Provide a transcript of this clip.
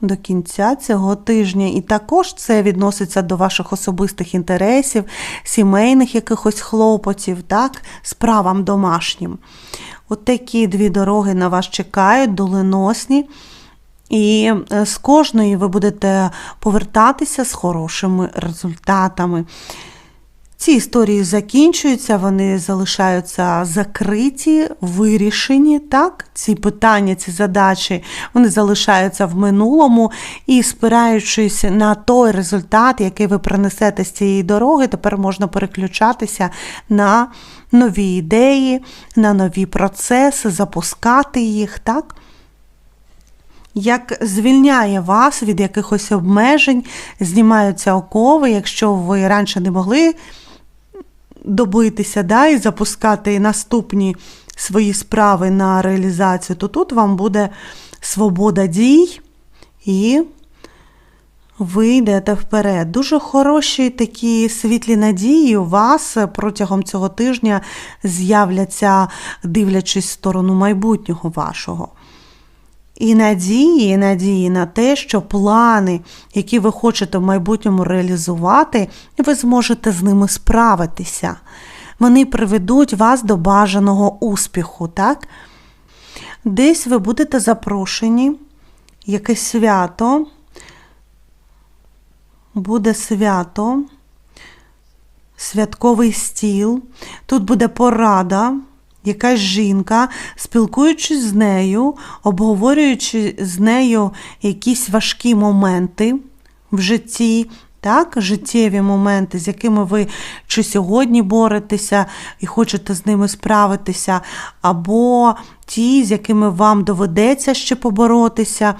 до кінця цього тижня. І також це відноситься до ваших особистих інтересів, сімейних якихось хлопотів, так, справам домашнім. От такі дві дороги на вас чекають, доленосні. І е, з кожної ви будете повертатися з хорошими результатами. Ці історії закінчуються, вони залишаються закриті, вирішені. Так? Ці питання, ці задачі вони залишаються в минулому і, спираючись на той результат, який ви принесете з цієї дороги, тепер можна переключатися на нові ідеї, на нові процеси, запускати їх. так? як звільняє вас від якихось обмежень, знімаються окови, якщо ви раніше не могли добитися да, і запускати наступні свої справи на реалізацію, то тут вам буде свобода дій і ви йдете вперед. Дуже хороші такі світлі надії у вас протягом цього тижня з'являться, дивлячись в сторону майбутнього вашого. І надії, і надії на те, що плани, які ви хочете в майбутньому реалізувати, ви зможете з ними справитися. Вони приведуть вас до бажаного успіху, так? Десь ви будете запрошені, якесь свято, буде свято, святковий стіл, тут буде порада якась жінка, спілкуючись з нею, обговорюючи з нею якісь важкі моменти в житті, так, життєві моменти, з якими ви чи сьогодні боретеся і хочете з ними справитися, або ті, з якими вам доведеться ще поборотися.